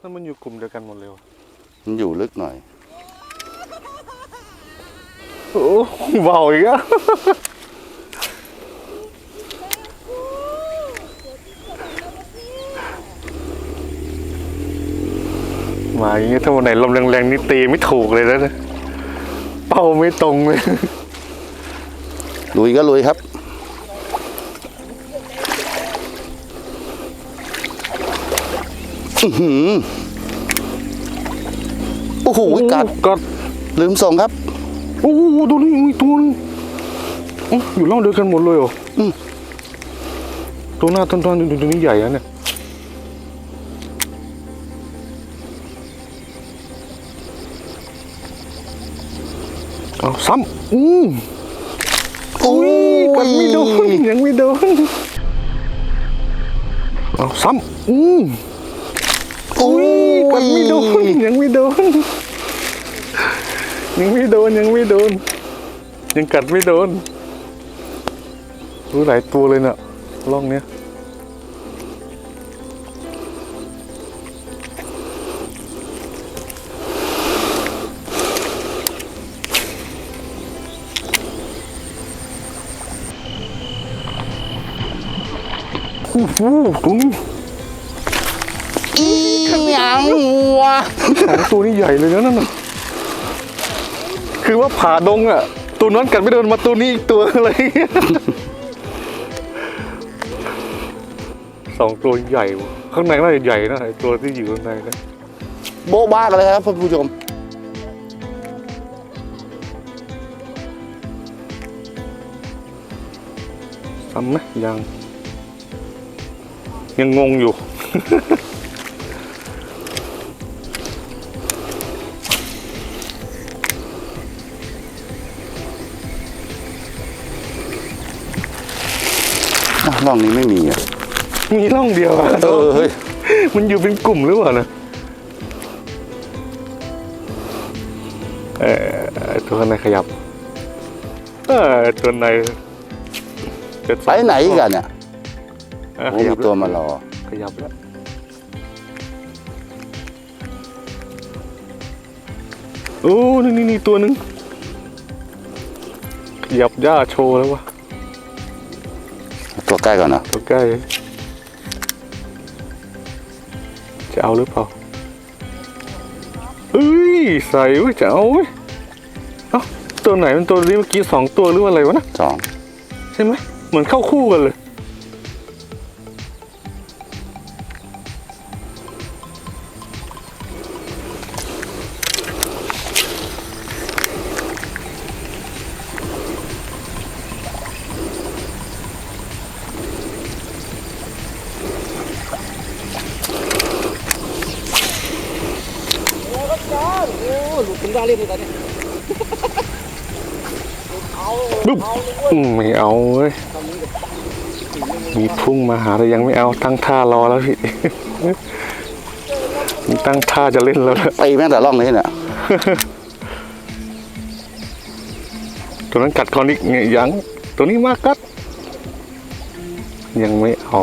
นั่นมันอยู่กลุ่มเดียวกันหมดเลยวะมันอยู่ลึกหน่อยโอ้เบาอีกอะมาอย่างเงี้ยถ้าวันไหนลมแรงๆนี่ตีไม่ถูกเลยนะเนี่ยเป้าไม่ตรงเลยลุยก็ลุยครับ อื้อหือโอ้โหกัดกัดลืมส่งครับ โอ้โหตัวนี้มีตัวนึงอื้ออยู่ร่องเดียวกันหมดเลยเหรออืม ตัวหน้าต้นๆตัวนี้ใหญ่นะเนี่ยเอาซ้ำอืมโอ้ยกัดไม่โดนยังไม่โดนเอาซ้ำอืมโอุ้ยกัดไม่โดนยังไม่โดน ยังไม่โดนยังไม่โดน ยังกัดไม่โดนรู้หลายตัวเลยเน่ะร่องเนี้ยโอ้โหตัวนี้อี หยังวะสองตัวนี้ใหญ่เลยนะนั่นน่ะคือว่าผ่าดงอะ ตัวนั้นกัดไม่โดนมาตัวนี้อีกตัวอะไรเงี้ยสองตัวใหญ่ว่ะข้างในน่าจะใหญ่นะไอตัวที่อยู่ข้างในนะโบ๊ะบ้ากันเลยครับท่านผู้ชม ซ้ำไหมยัง ยังงงอยู่ ร่องนี้ไม่มีอะมีร่องเดียวอะเออเฮ้ยมันอยู่เป็นกลุ่มหรือเปล่านะเออตัวข้างในขยับ เออตัวในจะไปไหนกันเนี่ยเออโอ้ขมียับตัวแล้วมารอ ขยับแล้วโอ้นี่นี่นี่ตัวหนึ่งขยับหญ้าโชว์แล้ววะ ตัวใกล้ก่อนนะตัวใกล้ จะเอาหรือเปล่าเอ้ยใส่เว้ยจะเอาเว้ยเอ้าตัวไหนเป็นตัวนี้เมื่อกี้สองตัวหรือว่าอะไรวะนะสองใช่ไหมเหมือนเข้าคู่กันเลย บึ้มอืมไม่เอาเว้ยมีพุ่งมาหาแต่ยังไม่เอาตั้งท่ารอแล้วพี่มีตั้งท่าจะเล่นแล้วนะตีแม่งแต่ร่องนี้เนี่ยตัวนั้นกัดคอนิกเนี่ยยัง ตัวนี้มากัด ยังไม่เอา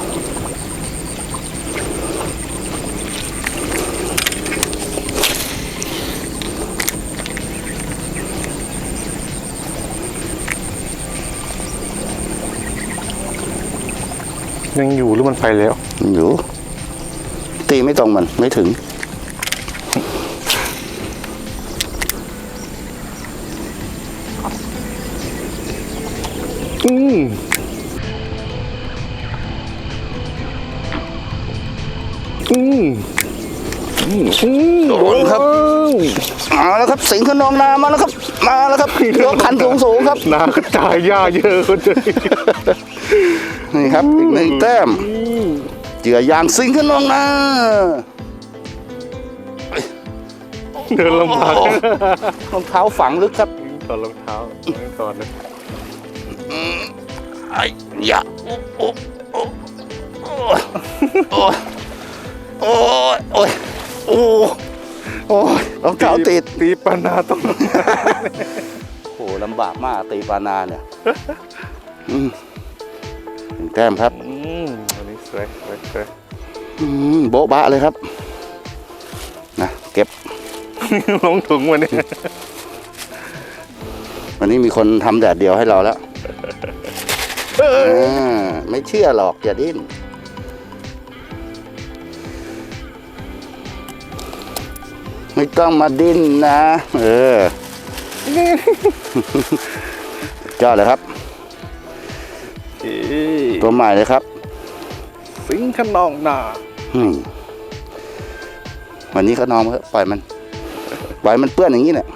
ยังอยู่หรือมันไปแล้ว อยู่ ตีไม่ตรงมันไม่ถึง อืมอืมอืมอืมโดนครับ มาแล้วครับ สิงห์ขนองนามาแล้วครับ มาแล้วครับยกคันสูงสูงๆครับนากระจายหญ้าเยอะคนเดียว นี่ครับอีกหนึ่งแต้มเหยื่อยางซิงขึ้นลงนะเดินลำบากโอ้รองเท้าฝังลึกครับถอดรองเท้าถอดเลยไอ้ยะโอ้โอ้โอ้โอ้โอ้โอ้ยโอ้โอ้ยรองเท้าติดตีปานาต้องโอ้ลำบากมากตีปานาเนี่ยอืมหนึ่ง แต้มครับอืมอันนี้สวยสวยสวยอืมโบ๊ะบะเลยครับนะเก็บ ลงถุงวันนี้ วันนี้มีคนทำแดดเดียวให้เราแล้วอ่าไม่เชื่อหรอกอย่าดิ้นไม่ต้องมาดิ้นนะ เออเจ้าเลยครับ ตัวใหม่เลยครับ สิงขนองนาอืมวันนี้เขานอนเถอะปล่อยมัน ปล่อยมันเปื้อนอย่างนี้เนี่ย